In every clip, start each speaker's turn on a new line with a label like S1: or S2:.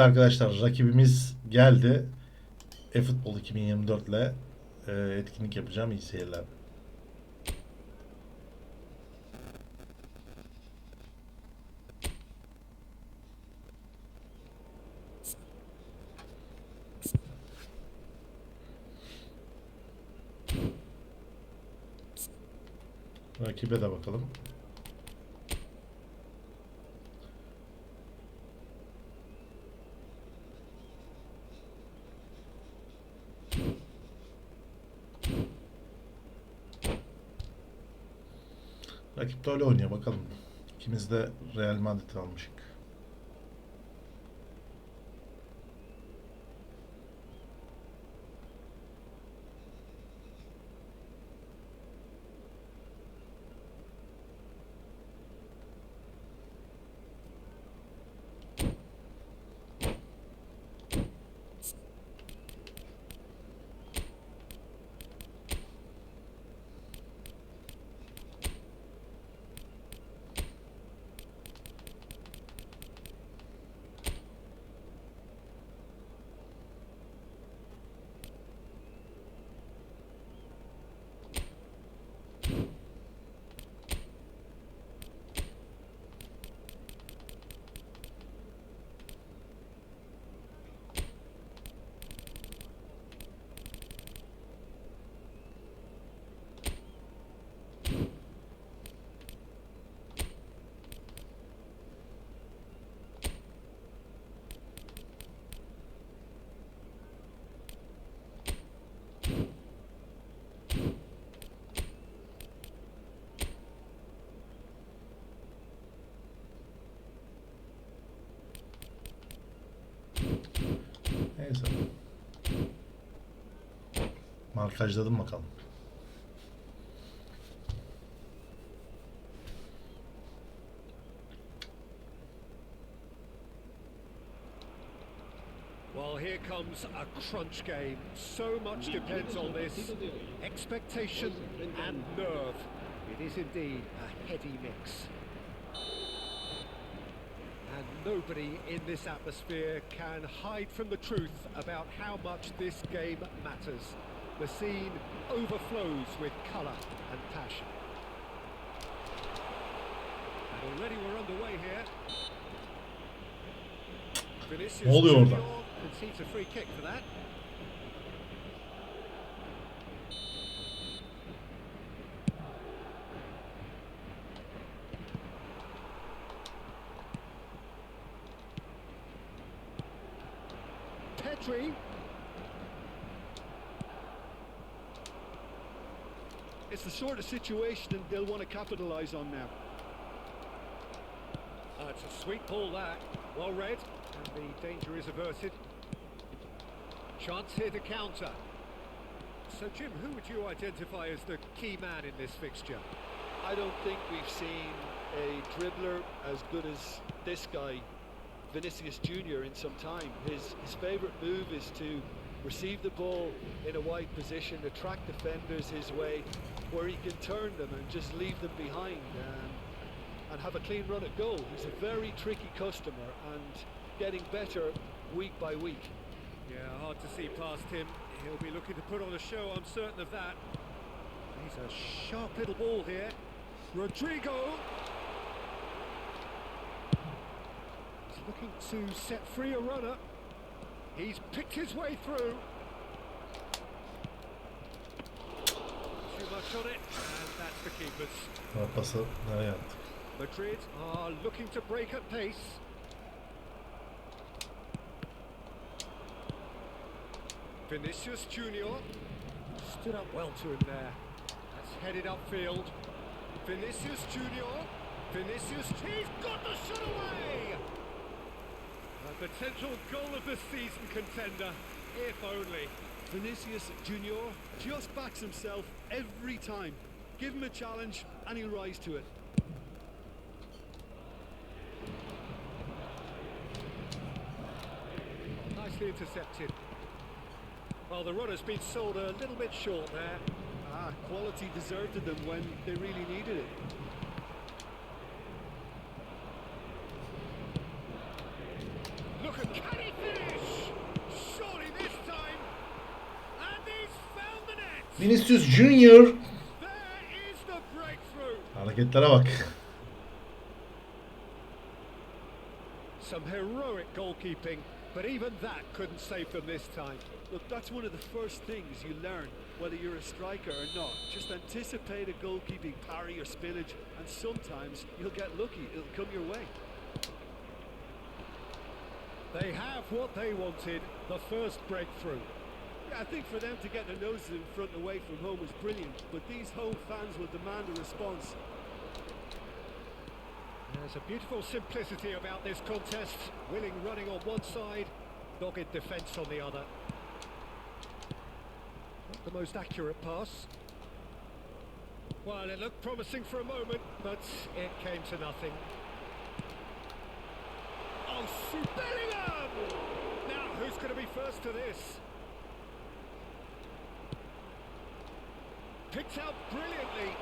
S1: Evet arkadaşlar rakibimiz geldi. E-Futbol 2024 ile e, etkinlik yapacağım. İyi seyirler. Rakibe de bakalım. Rakip de öyle oynuyor bakalım. İkimiz de Real Madrid almışık. Neyse. Markajladım bakalım.
S2: Well, here comes a crunch game. So much depends on this. Expectation and nerve. It is indeed a heady mix. Nobody in this atmosphere can hide from the truth about how much this game matters. The scene overflows with colour and passion. And already we're underway here. Vinicius
S1: oluyor orada?
S2: Concedes a free kick for that. Pedri.
S3: It's the sort of situation that they'll want to capitalise on now.
S2: Oh, ah, it's a sweet ball that. Well read. And the danger is averted. Chance here to counter. So, Jim, who would you identify as the key man in this fixture?
S3: I don't think we've seen a dribbler as good as this guy, Vinicius Junior, in some time. His his favourite move is to receive the ball in a wide position, attract defenders his way, where he can turn them and just leave them behind um, and have a clean run at goal. He's a very tricky customer and getting better week by week.
S2: Yeah, hard to see past him. He'll be looking to put on a show, I'm certain of that. He's a sharp little ball here. Rodrigo. He's looking to set free a runner. He's picked his way through. Too much on it, and that's the keeper's.
S1: Ha, Pası nereye attı?
S2: Madrid are looking to break at pace. Vinicius Junior stood up well to him there. That's headed upfield. Vinicius Junior. Vinicius, he's got the shot away! A potential goal of the season contender, if only.
S3: Vinicius Junior just backs himself every time. Give him a challenge and he'll rise to it.
S2: Nicely intercepted. Well, the runner's been sold a little bit short there.
S3: Ah, quality deserted them when they really needed it.
S2: Look at can he
S1: Vinicius Junior.
S2: There is.
S1: Hareketlere bak.
S2: Some heroic goalkeeping, but even that couldn't save them this time.
S3: Look, that's one of the first things you learn, whether you're a striker or not. Just anticipate a goalkeeping parry or spillage, and sometimes you'll get lucky. It'll come your way.
S2: They have what they wanted, the first breakthrough.
S3: I think for them to get their noses in front away from home was brilliant, but these home fans will demand a response.
S2: There's a beautiful simplicity about this contest. Willing running on one side, dogged defence on the other. Not the most accurate pass. Well, it looked promising for a moment, but it came to nothing. Oh, Bellingham! Now, who's going to be first to this? Picked out brilliantly.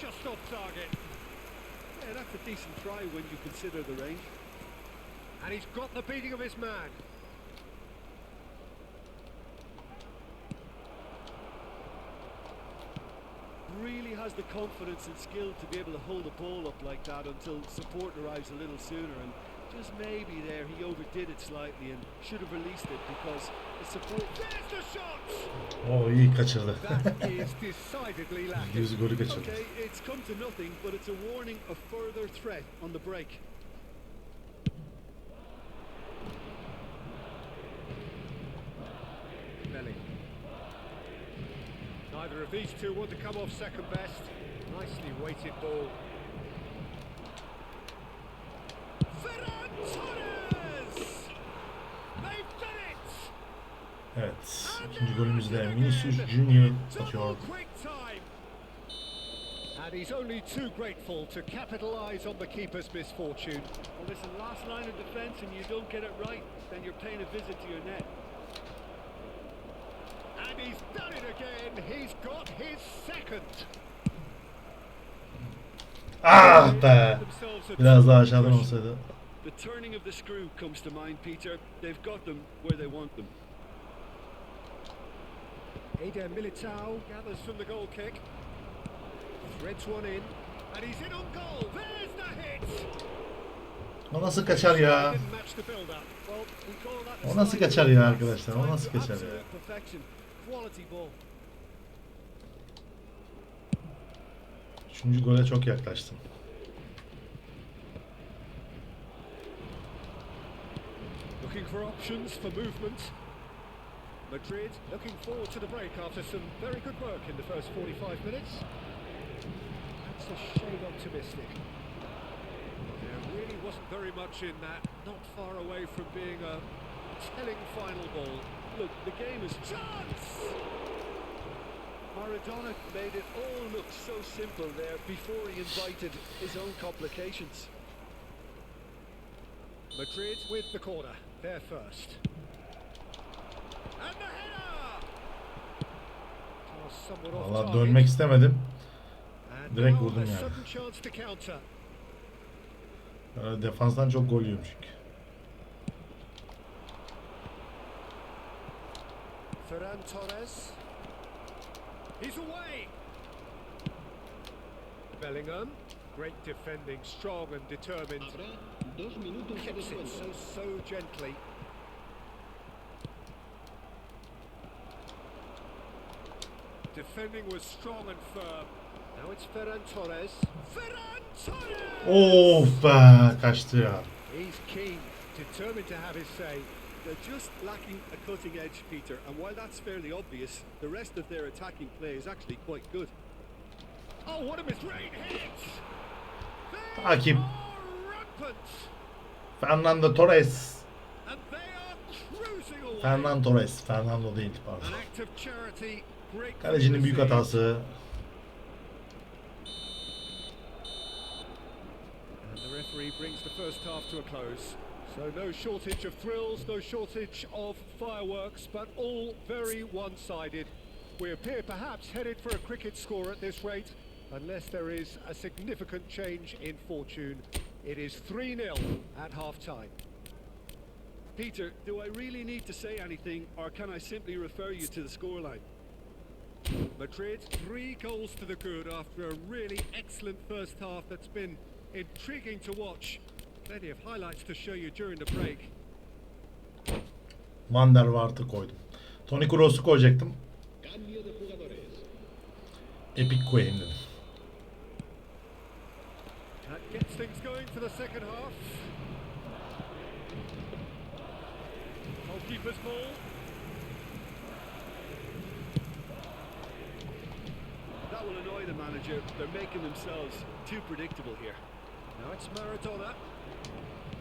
S2: Just off target.
S3: Yeah, that's a decent try when you consider the range.
S2: And he's got the beating of his man.
S3: Really has the confidence and skill to be able to hold the ball up like that until support arrives a little sooner. And just maybe there he overdid it slightly and should have released it because the support.
S2: There's the shot!
S1: O iyi kaçırdı.
S2: That is decidedly lacking.
S1: Golü kaçırdı.
S3: Okay, it's come to nothing, but it's a warning of further threat on the break.
S2: Belly. Neither of these two want to come off second best. Nicely weighted ball.
S1: İkinci
S2: now
S1: golümüzü de
S2: again.
S1: Vinicius Junior atıyor.
S2: And he's only too grateful to capitalise on the keeper's misfortune.
S3: Well, listen, last line of defence and you don't get it right, then you're paying a visit to your net.
S2: And he's done it again. He's got his second.
S1: Ah be. Biraz daha aşağıdan olsaydı.
S3: The turning of the screw comes to mind, Peter. They've got them where they want them.
S2: Eder Militao gathers from the goal kick. Threads one in. And he's in on goal. There's the hit.
S1: O nasıl kaçar ya? O nasıl kaçar ya arkadaşlar? O nasıl kaçar ya? Üçüncü gole çok yaklaştım.
S2: Looking for options for movement. Madrid looking forward to the break after some very good work in the first 45 minutes. That's a shade optimistic. There really wasn't very much in that. Not far away from being a telling final ball.
S3: Look, the game is
S2: Chance!
S3: Maradona made it all look so simple there before he invited his own complications.
S2: Madrid with the corner. They're first.
S1: Valla dönmek istemedim. Direkt vurdum yani. Ee, Defanstan çok gol yiyorum çünkü.
S2: Ferran Torres. He's away. Bellingham. Great defending, strong and determined. Keeps it so, so gently. Defending was strong and firm. Now it's Ferran Torres. Ferran Torres!
S1: Of be kaçtı ya.
S2: He's keen, determined to have his say.
S3: They're just lacking a cutting edge, Peter, and while that's fairly obvious, the rest of their attacking play is actually quite good.
S2: Oh, what a great hit! They
S1: Takip. Fernando Torres.
S2: and they are cruising away.
S1: Fernando Torres. Fernando değil
S2: An act of charity, great.
S1: Kalecinin büyük hatası.
S2: And the referee brings the first half to a close. So no shortage of thrills, no shortage of fireworks, but all very one-sided. We appear perhaps headed for a cricket score at this rate, unless there is a significant change in fortune. It is 3-0 at half-time.
S3: Peter, do I really need to say anything, or can I simply refer you to the scoreline?
S2: Madrid, three goals to the good after a really excellent first half that's been intriguing to watch. Plenty of highlights to show you during the break.
S1: Van der Vaart'ı koydum. Toni Kroos'u koyacaktım.
S4: Cambio de jugadores.
S1: Epic koyayım dedim.
S2: That gets things going for the second half. Goalkeeper's ball.
S3: That will annoy the manager. They're making themselves too predictable here.
S2: Now it's Maradona.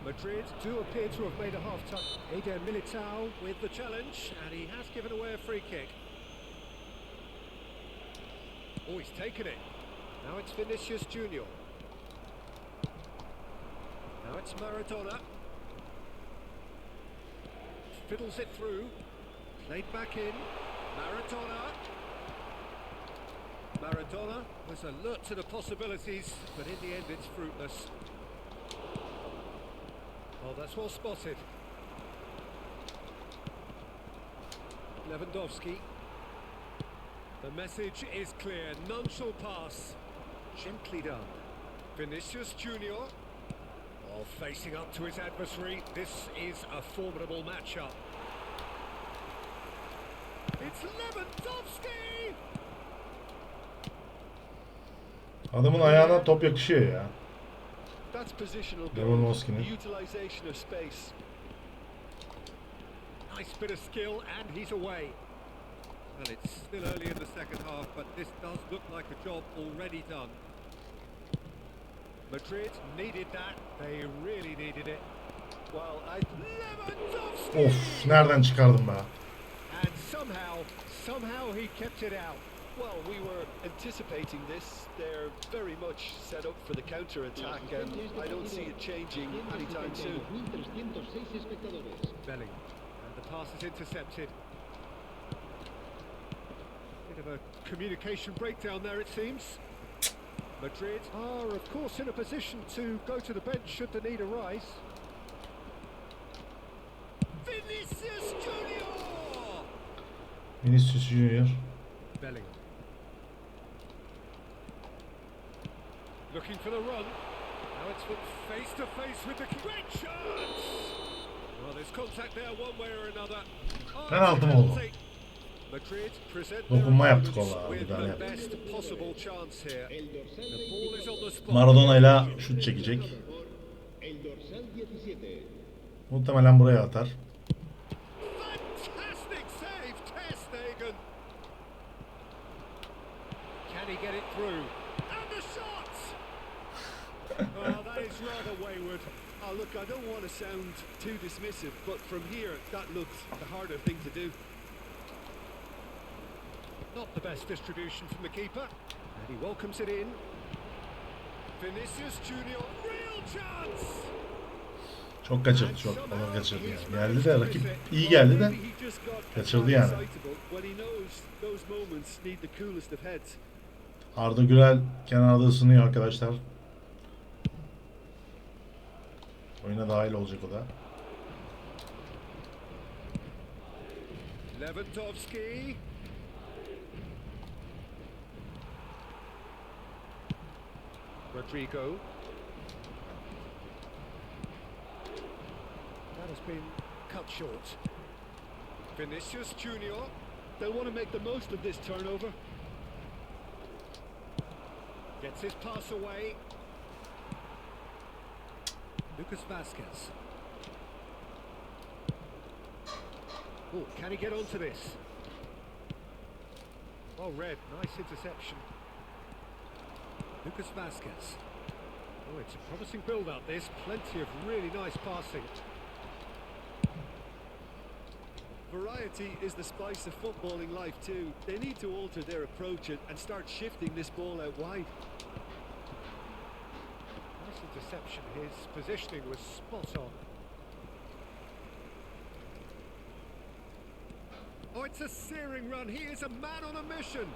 S2: Madrid do appear to have made a half-time. Eder Militao with the challenge, and he has given away a free kick. Oh, he's taken it. Now it's Vinicius Junior. Now it's Maradona. Fiddles it through. Played back in. Maradona. Maradona was alert to the possibilities, but in the end it's fruitless. Oh, that's well spotted. Lewandowski. The message is clear. None shall pass. Gently done. Vinicius Junior. Oh, facing up to his adversary. This is a formidable matchup. It's Lewandowski!
S1: Adamın ayağına top yakışıyor ya. Lewandowski'nin.
S2: Nice bit of skill, and he's away. Well, it's still early in the second half, but this does look like a job already done. Madrid needed that. They really needed it.
S3: Well, I
S2: Lewandowski!
S1: Of nereden çıkardım be?
S2: And somehow, somehow he kept it out.
S3: Well, we were anticipating this. They're very much set up for the counter attack, and I don't see it changing anytime soon.
S4: 172.306 espectadores.
S2: Belling. And the pass is intercepted. Bit of a communication breakdown there, it seems. Madrid are, of course, in a position to go to the bench should the need arise. Vinicius Junior!
S1: Vinicius Junior.
S2: Belling. Looking for the run. Now it's face to face with the great chance. Well, there's contact there one way or another. Oh,
S1: Penaltı mı
S2: it's a
S1: oldu?
S2: penalty. Madrid present their
S1: Dokunma yaptık
S2: opponents
S1: vallahi,
S2: with
S1: müdahale
S2: the
S1: yaptık.
S2: best possible chance here.
S4: El dorsal
S2: The ball is on the spot.
S1: Maradona ile şut çekecek.
S4: por el dorsal 17.
S1: Muhtemelen buraya atar.
S2: Fantastic save, Ter Stegen. Can he get it through? Rather wayward.
S3: Oh, look, I don't want to sound too dismissive, but from here, that looked the harder thing to do.
S2: Not the best distribution from the keeper. And he welcomes it in. Vinicius Junior, real chance!
S1: Çok kaçırdı çok. Onu kaçırdı yani. Geldi de rakip iyi geldi de kaçırdı yani. Arda Gürel kenarda ısınıyor arkadaşlar. Oyuna dahil olacak o da.
S2: Lewandowski. Rodrigo. That has been cut short. Vinicius Junior.
S3: They'll want to make the most of this turnover.
S2: Gets his pass away. Lucas Vasquez. Oh, can he get onto this? Oh, red. Nice interception. Lucas Vasquez. Oh, it's a promising build-up, this. Plenty of really nice passing.
S3: Variety is the spice of footballing life too. They need to alter their approach and, and start shifting this ball out wide.
S2: Interception. His positioning was spot on. Oh, it's a searing run. He is a man on a mission.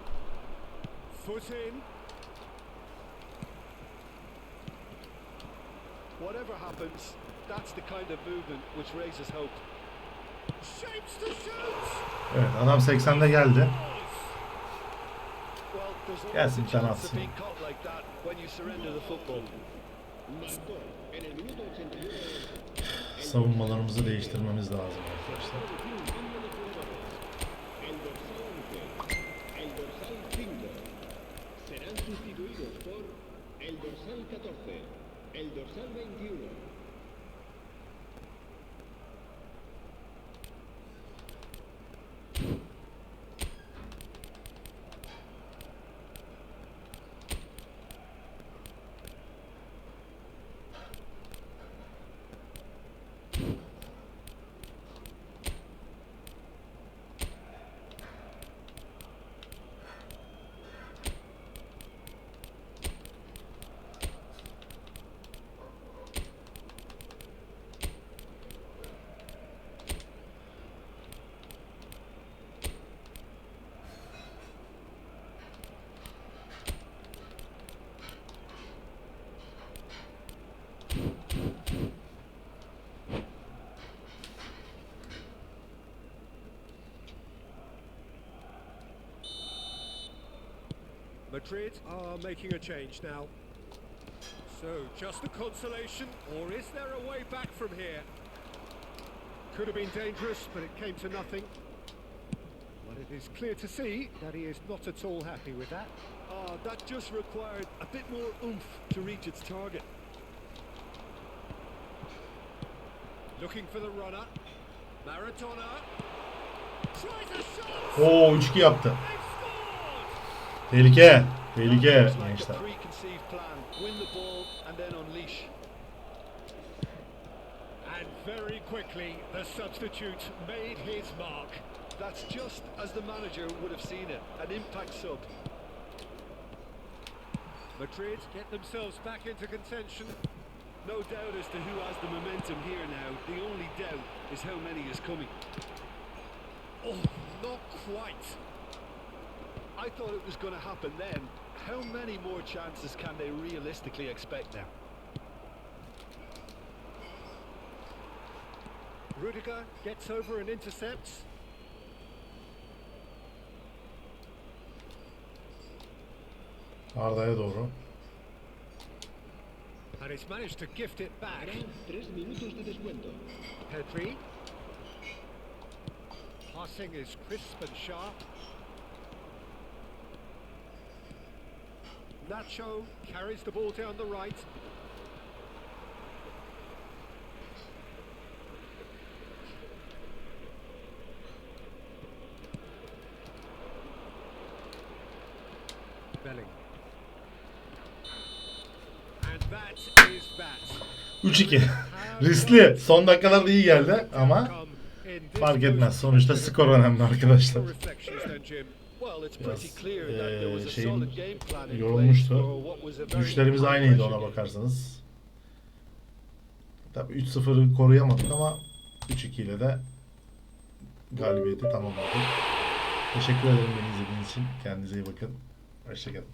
S2: Foot in.
S3: Whatever happens, That's the kind of movement which raises hope.
S2: Shapes to shoot.
S1: Evet adam 80'de geldi. Gelsin
S3: a
S1: bir tane
S3: chance of
S1: atsın. Savunmalarımızı değiştirmemiz lazım arkadaşlar.
S4: El dorsal 14, el dorsal 21,
S2: Madrid are making a change now. So, just a consolation, or is there a way back from here? Could have been dangerous, but it came to nothing. But it is clear to see that he is not at all happy with that.
S3: Ah, that just required a bit more oomph to reach its target.
S2: Looking for the runner. Maradona. Tries a shot!
S1: Oo 3-2 yaptı. Tehlike. Tehlike gençler.
S2: quickly, the substitute made his mark.
S3: That's just as the manager would have seen it. An impact sub.
S2: Madrid get themselves back into contention.
S3: No doubt as to who has the momentum here now. The only doubt is how many is coming.
S2: Oh, not quite.
S3: I thought it was going to happen then. How many more chances can they realistically expect now?
S2: Rudiger gets over and intercepts.
S1: Arda'ya doğru.
S2: And he's managed to gift it back.
S4: Habrá tres minutos de descuento.
S2: Pedri. Passing is crisp and sharp. Nacho carries the ball down the right. Belling. And that is that.
S1: 3-2. Riskli. Son dakikalarda iyi geldi ama fark etmez. Sonuçta skor önemli arkadaşlar biraz
S3: e, şeyin
S1: yorulmuştu. Güçlerimiz aynıydı ona bakarsanız. Tabi 3-0'ı koruyamadık ama 3-2 ile de galibiyeti tamamladık. Teşekkür ederim beni izlediğiniz için. Kendinize iyi bakın. Hoşçakalın.